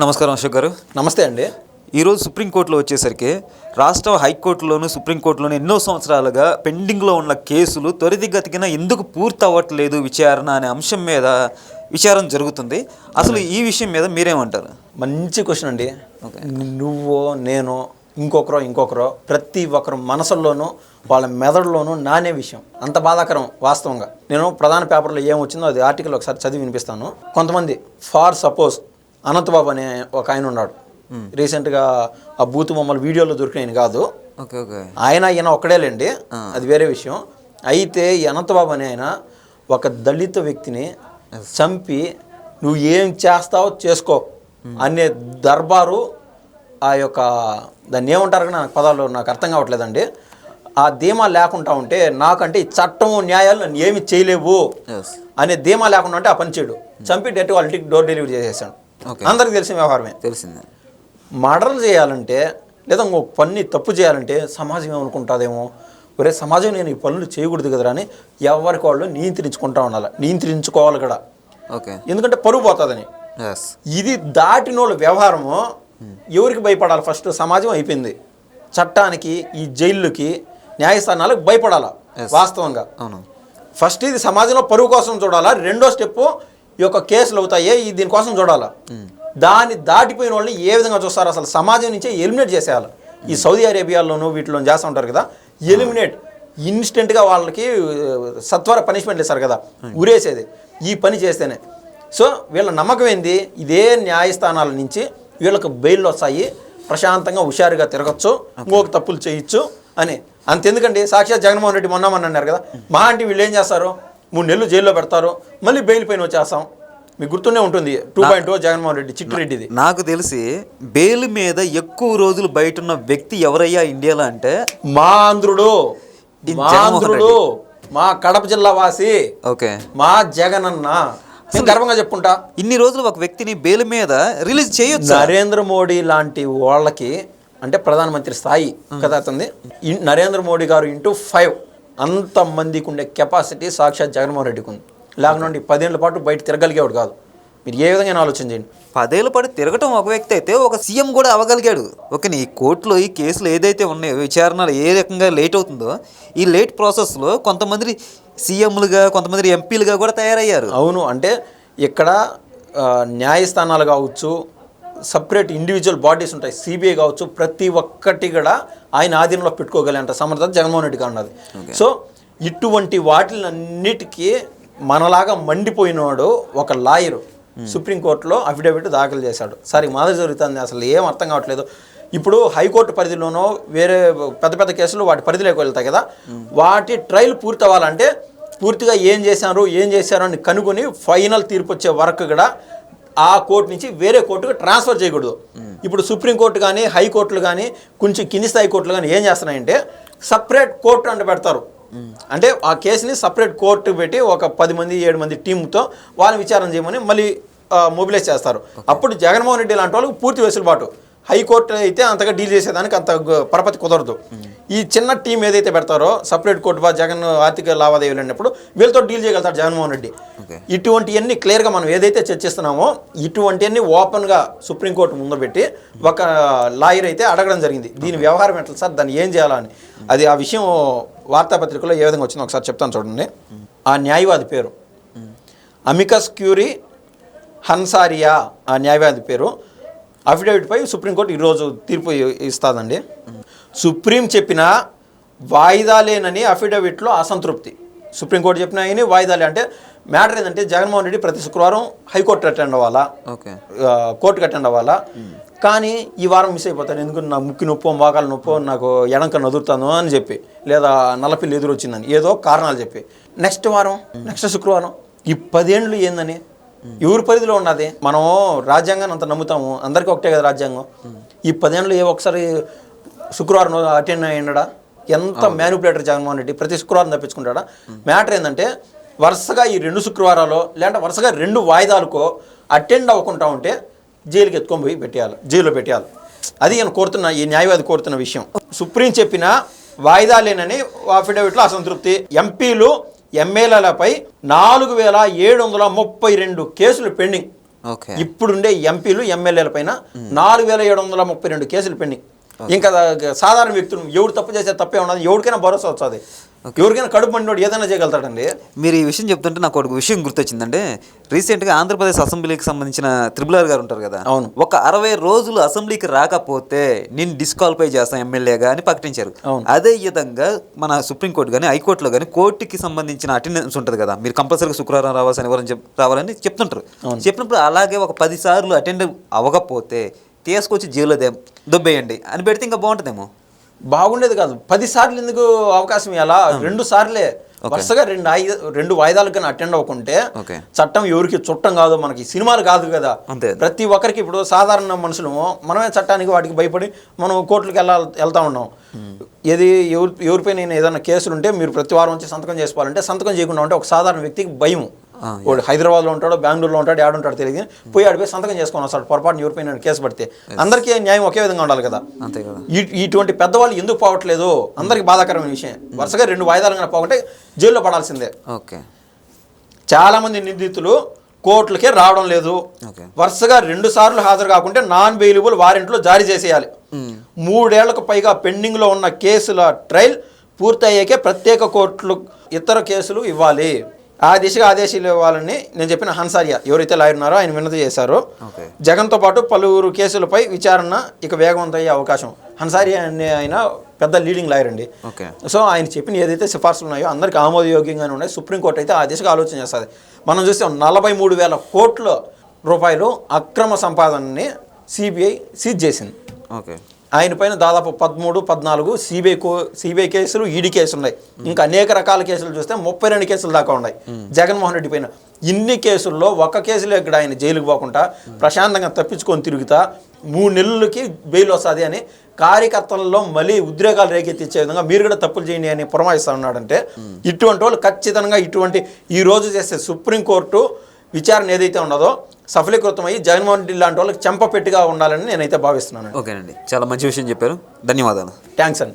నమస్కారం అశోక్ గారు. నమస్తే అండి. ఈరోజు సుప్రీంకోర్టులో వచ్చేసరికి రాష్ట్ర హైకోర్టులోను సుప్రీంకోర్టులోను ఎన్నో సంవత్సరాలుగా పెండింగ్లో ఉన్న కేసులు త్వరితగతిన ఎందుకు పూర్తి అవ్వట్లేదు విచారణ అనే అంశం మీద విచారం జరుగుతుంది. అసలు ఈ విషయం మీద మీరేమంటారు? మంచి క్వశ్చన్ అండి. నువ్వు నేను ఇంకొకరో ఇంకొకరో ప్రతి ఒక్కరు మనసుల్లోనూ వాళ్ళ మెదడులోనూ నానే విషయం. అంత బాధాకరం వాస్తవంగా. నేను ప్రధాన పేపర్లో ఏం వచ్చిందో అది ఆర్టికల్ ఒకసారి చదివి వినిపిస్తాను. కొంతమంది ఫార్ సపోజ్ అనంతబాబు అనే ఒక ఆయన ఉన్నాడు. రీసెంట్గా ఆ బూతు బొమ్మలు వీడియోలో దొరికినాయని కాదు. Okay okay. ఆయన ఈయన ఒక్కడేలేండి. అది వేరే విషయం. అయితే ఈ అనంతబాబు అనే ఆయన ఒక దళిత వ్యక్తిని చంపి నువ్వు ఏం చేస్తావో చేసుకో అనే దర్బారు ఆ యొక్క దాన్ని ఏమంటారు కానీ నాకు పదాలు నాకు అర్థం కావట్లేదండి. ఆ ధీమా లేకుండా ఉంటే నాకంటే ఈ చట్టం న్యాయాలు నన్ను ఏమి చేయలేవు అనే ధీమా లేకుండా ఉంటే ఆ పని చేయడు. చంపి డైరెక్ట్ వాళ్ళ ఇంటికి డోర్ డెలివరీ చేసేసాడు. అందరికి తెలిసిన వ్యవహారమే. తెలిసిందే. మర్డర్ చేయాలంటే లేదా ఇంకొక పని తప్పు చేయాలంటే సమాజం ఏమనుకుంటుందేమో? ఒరే సమాజం నేను ఈ పనులు చేయకూడదు కదరా అని ఎవరికి వాళ్ళు నియంత్రించుకుంటా ఉండాలి. నియంత్రించుకోవాలి కూడా. ఓకే. ఎందుకంటే పరుగు పోతుందని. ఇది దాటినోళ్ళ వ్యవహారము ఎవరికి భయపడాలి? ఫస్ట్ సమాజం అయిపోయింది. చట్టానికి ఈ జైళ్ళకి న్యాయస్థానాలకు భయపడాలా. వాస్తవంగా. అవును. ఫస్ట్ ఇది సమాజంలో పరువు కోసం చూడాలా? రెండో స్టెప్ ఈ యొక్క కేసులు అవుతాయి? ఈ దీనికోసం చూడాలా. దాన్ని దాటిపోయిన వాళ్ళని ఏ విధంగా చూస్తారు? అసలు సమాజం నుంచే ఎలిమినేట్ చేసేయాలి. ఈ సౌదీ అరేబియాలోనూ వీటిలో చేస్తూ ఉంటారు కదా. ఎలిమినేట్ ఇన్స్టెంట్గా వాళ్ళకి సత్వర పనిష్మెంట్ ఇస్తారు కదా. ఉరేసేది. ఈ పని చేస్తేనే. సో వీళ్ళ నమ్మకం ఏంది? ఇదే న్యాయస్థానాల నుంచి వీళ్ళకి బెయిల్ వస్తాయి. ప్రశాంతంగా హుషారుగా తిరగచ్చు. ఇంకొక తప్పులు చేయొచ్చు అని. అంతెందుకండి? సాక్షాత్ జగన్మోహన్ రెడ్డి మొన్న మొన్న అన్నారు కదా. మా అంటే వీళ్ళు ఏం చేస్తారు? మూడు నెలలు జైల్లో పెడతారు మళ్ళీ బెయిల్ పైన వచ్చేస్తాం. మీకు గుర్తునే ఉంటుంది. టూ పాయింట్ జగన్మోహన్ రెడ్డి చిట్టిరెడ్డిది నాకు తెలిసి బెయిల్ మీద ఎక్కువ రోజులు బయట ఉన్న వ్యక్తి ఎవరయ్యా ఇండియాలో అంటే మా ఆంధ్రుడు ఈ మా జగన్మోహన్ ఆంధ్రుడు మా కడప జిల్లా వాసి. ఓకే. మా జగనన్న. నేను గర్వంగా చెప్పుకుంటా ఇన్ని రోజులు ఒక వ్యక్తిని బెయిల్ మీద రిలీజ్ చేయొచ్చు? నరేంద్ర మోడీ లాంటి వాళ్ళకి అంటే ప్రధానమంత్రి స్థాయి కదా అతనిది ఇన్- నరేంద్ర మోడీ గారు ఇంటూ ఫైవ్. అంత మందికి ఉండే కెపాసిటీ సాక్షాత్ జగన్మోహన్ రెడ్డికి ఉంది లేకుండా పదేళ్ళ పాటు బయట తిరగలిగేవాడు కాదు. మీరు ఏ విధంగా ఆలోచన చేయండి. పదేళ్ళ పాటు తిరగటం ఒక వ్యక్తి అయితే ఒక సీఎం కూడా అవ్వగలిగాడు. ఓకే ఈ కోర్టులో ఈ కేసులు ఏదైతే ఉన్నాయో విచారణ ఏ రకంగా లేట్ అవుతుందో ఈ లేట్ ప్రాసెస్లో కొంతమంది సీఎంలుగా కొంతమంది ఎంపీలుగా కూడా తయారయ్యారు. అవును అంటే ఇక్కడ న్యాయస్థానాలు కావచ్చు సపరేట్ ఇండివిజువల్ బాడీస్ ఉంటాయి. సిబిఐ కావచ్చు ప్రతి ఒక్కటి కూడా ఆయన ఆధీనంలో పెట్టుకోగలంట సమర్థత జగన్మోహన్ రెడ్డి గారు ఉన్నది. సో ఇటువంటి వాటిలన్నిటికీ మనలాగా మండిపోయినవాడు ఒక లాయరు సుప్రీంకోర్టులో అఫిడవిట్ దాఖలు చేశాడు. సార్ మాదిరి జరుగుతుంది అసలు ఏం అర్థం కావట్లేదు. ఇప్పుడు హైకోర్టు పరిధిలోనో వేరే పెద్ద పెద్ద కేసులు వాటి పరిధిలోకి వెళ్తాయి కదా. వాటి ట్రయల్ పూర్తి అవ్వాలంటే పూర్తిగా ఏం చేశారు ఏం చేశారు అని కనుగొని ఫైనల్ తీర్పు వచ్చే వరకు కూడా ఆ కోర్టు నుంచి వేరే కోర్టుకు ట్రాన్స్ఫర్ చేయకూడదు. ఇప్పుడు సుప్రీంకోర్టు కానీ హైకోర్టులు కానీ కొంచెం కింది స్థాయి కోర్టులు కానీ ఏం చేస్తున్నాయంటే సపరేట్ కోర్టు అంటే పెడతారు. అంటే ఆ కేసుని సపరేట్ కోర్టు పెట్టి ఒక పది మంది ఏడు మంది టీంతో వాళ్ళని విచారణ చేయమని మళ్ళీ మొబిలైజ్ చేస్తారు. అప్పుడు జగన్మోహన్ రెడ్డి లాంటి వాళ్ళకి పూర్తి వెసులుబాటు. హైకోర్టు అయితే అంతగా డీల్ చేసేదానికి అంత పరపతి కుదరదు. ఈ చిన్న టీం ఏదైతే పెడతారో సపరేట్ కోర్టు వా జగన్ ఆర్థిక లావాదేవీలు అన్నప్పుడు వీళ్ళతో డీల్ చేయగలుగుతారు జగన్మోహన్ రెడ్డి. ఇటువంటివన్నీ క్లియర్గా మనం ఏదైతే చర్చిస్తున్నామో ఇటువంటివన్నీ ఓపెన్గా సుప్రీంకోర్టు ముందు పెట్టి ఒక లాయర్ అయితే అడగడం జరిగింది. దీని వ్యవహారం ఎట్లా సార్? దాన్ని ఏం చేయాలని అది ఆ విషయం వార్తాపత్రికలో ఏ విధంగా వచ్చిందో ఒకసారి చెప్తాను చూడండి. ఆ న్యాయవాది పేరు. అమికస్ క్యూరీ హన్సారియా ఆ న్యాయవాది పేరు. అఫిడవిట్పై సుప్రీంకోర్టు ఈరోజు తీర్పు ఇస్తాదండి. సుప్రీం చెప్పిన వాయిదా లేనని అఫిడవిట్లో అసంతృప్తి. సుప్రీంకోర్టు చెప్పిన ఆయన వాయిదాలే అంటే మ్యాటర్ ఏంటంటే జగన్మోహన్ రెడ్డి ప్రతి శుక్రవారం హైకోర్టు అటెండ్ అవ్వాలా? ఓకే. కోర్టుకి అటెండ్ అవ్వాలా? కానీ ఈ వారం మిస్ అయిపోతాను ఎందుకంటే నా ముక్కి నొప్పో మోకాలు నొప్పో నాకు ఎడంక నదురుతాను అని చెప్పి లేదా నల్లపిల్లి ఎదురు వచ్చిందని ఏదో కారణాలు చెప్పి. నెక్స్ట్ వారం నెక్స్ట్ శుక్రవారం. ఈ పదేండ్లు ఏందని? ఎవరి పరిధిలో ఉన్నది? మనం రాజ్యాంగాన్ని అంత నమ్ముతాము. అందరికీ ఒకటే కదా రాజ్యాంగం. ఈ పదేండ్లు ఏ ఒకసారి శుక్రవారం అటెండ్ అయ్యిండా ఎంత మ్యానిపులేటర్ జగన్మోహన్ రెడ్డి ప్రతి శుక్రవారం తప్పించుకుంటాడా? మ్యాటర్ ఏంటంటే వరుసగా ఈ రెండు శుక్రవారాలు లేదంటే వరుసగా రెండు వాయిదాలకో అటెండ్ అవ్వకుండా ఉంటే జైలుకి ఎత్తుకొని పోయి పెట్టేయాలి. జైల్లో పెట్టేయాలి. అది నేను కోరుతున్న ఈ న్యాయవాది కోరుతున్న విషయం. సుప్రీం చెప్పిన వాయిదా లేనని అఫిడవిట్లో అసంతృప్తి. ఎంపీలు ఎమ్మెల్యేలపై నాలుగు వేల ఏడు వందల ముప్పై రెండు కేసులు పెండింగ్. ఇప్పుడుండే ఎంపీలు ఎమ్మెల్యేల పైన నాలుగు వేల ఏడు వందల ముప్పై రెండు కేసులు పెండింగ్. ఇంకా సాధారణ వ్యక్తులు ఎవడు తప్పు చేసే తప్పే ఉన్నది ఎవరికైనా భరోసా వచ్చేది ఎవరికైనా కడుపు మండినోడు ఏదైనా చేయగలుగుతాడండి. మీరు ఈ విషయం చెప్తుంటే నాకు ఒక విషయం గుర్తొచ్చిందంటే రీసెంట్గా ఆంధ్రప్రదేశ్ అసెంబ్లీకి సంబంధించిన త్రిబుల్ ఆర్ గారు ఉంటారు కదా. అవును. ఒక అరవై రోజులు అసెంబ్లీకి రాకపోతే నేను డిస్క్వాలిఫై చేస్తాను ఎమ్మెల్యేగా అని ప్రకటించారు. అవును. అదే విధంగా మన సుప్రీంకోర్టు కానీ హైకోర్టులో కానీ కోర్టుకి సంబంధించిన అటెండెన్స్ ఉంటుంది కదా. మీరు కంపల్సరీగా శుక్రవారం రావాల్సిన ఎవరని చెప్ రావాలని చెప్తుంటారు. చెప్పినప్పుడు అలాగే ఒక పది సార్లు అటెండ్ అవ్వకపోతే తీసుకొచ్చి జైల్లో దే- దొబ్బేయండి. అని పెడితే ఇంకా బాగుంటుందేమో? బాగుండేది కాదు. పది సార్లు ఎందుకు అవకాశం ఇవ్వాలా? రెండు సార్లే. వరుసగా రెండు ఐదు రెండు వాయిదాలకు కానీ అటెండ్ అవ్వకుంటే చట్టం ఎవరికి చుట్టం కాదు మనకి సినిమాలు కాదు కదా. ప్రతి ఒక్కరికి ఇప్పుడు సాధారణ మనుషులు మనమే చట్టానికి వాటికి భయపడి మనం కోర్టులకు వెళ్ళా వెళ్తా ఉన్నాం. ఏది ఎవరి ఎవరిపైన ఏదైనా కేసులు ఉంటే మీరు ప్రతి వారం వచ్చి సంతకం చేసుకోవాలంటే సంతకం చేయకుండా ఉంటే ఒక సాధారణ వ్యక్తికి భయం వాడు హైదరాబాద్లో ఉంటాడో బెంగళూరులో ఉంటాడు ఆడు ఉంటాడో తెలియదు. పోయి ఆడిపోయి సంతకం చేసుకొని వస్తాడు. పొరపాటున ఎవరిపైన కేసు పడితే అందరికీ న్యాయం ఒకే విధంగా ఉండాలి కదా. అంతే కదా. ఇటువంటి పెద్దవాళ్ళు ఎందుకు పోవట్లేదు? అందరికి బాధాకరమైన విషయం. వరుసగా రెండు వాయిదాలు పోకుంటే జైల్లో పడాల్సిందే. ఓకే. చాలా మంది నిందితులు కోర్టులకే రావడం లేదు. వరుసగా రెండు సార్లు హాజరు కాకుంటే నాన్ బెయిలబుల్ వారెంట్లు జారీ చేసేయాలి. మూడేళ్ళకు పైగా పెండింగ్లో ఉన్న కేసుల ట్రయల్ పూర్తయ్యాకే ప్రత్యేక కోర్టులు ఇతర కేసులు ఇవ్వాలి. ఆ దిశగా ఆదేశాలు ఇవ్వాలని నేను చెప్పిన హన్సారియా ఎవరైతే లాయర్ ఉన్నారో ఆయన వినతి చేశారో. జగన్తో పాటు పలువురు కేసులపై విచారణ ఇక వేగవంతం అయ్యే అవకాశం. హన్సారియా అనే ఆయన పెద్ద లీడింగ్ లాయర్ అండి. సో ఆయన చెప్పిన ఏదైతే సిఫార్సులు ఉన్నాయో అందరికీ ఆమోదయోగ్యంగానే ఉన్నాయి. సుప్రీంకోర్టు అయితే ఆ దిశగా ఆలోచన చేస్తుంది. మనం చూస్తే నలభై మూడు వేల కోట్ల రూపాయలు అక్రమ సంపాదనని సిబిఐ సీజ్ చేసింది. ఓకే. ఆయన పైన దాదాపు పదమూడు పద్నాలుగు సిబిఐ కో సిబిఐ కేసులు ఈడీ కేసులు ఉన్నాయి ఇంకా అనేక రకాల కేసులు చూస్తే ముప్పై రెండు కేసులు దాకా ఉన్నాయి. జగన్మోహన్ రెడ్డి పైన. ఇన్ని కేసుల్లో ఒక్క కేసులో ఇక్కడ ఆయన జైలుకు పోకుండా ప్రశాంతంగా తప్పించుకొని తిరుగుతా మూడు నెలలకి బెయిల్ వస్తుంది అని కార్యకర్తలలో మళ్ళీ ఉద్రేకాలు రేకెత్తించే విధంగా మీరు కూడా తప్పులు చేయండి అని పురమాయిస్తా ఉన్నాడంటే ఇటువంటి వాళ్ళు ఖచ్చితంగా ఇటువంటి ఈ రోజు చేసే సుప్రీంకోర్టు విచారణ ఏదైతే ఉన్నదో సఫలీకృతమయ్యి జగన్మోహన్ రెడ్డి లాంటి వాళ్ళకి చెంపపెట్టిగా ఉండాలని నేనైతే భావిస్తున్నాను ఓకేనండి. చాలా మంచి విషయం చెప్పారు. ధన్యవాదాలు. థ్యాంక్స్ అండి.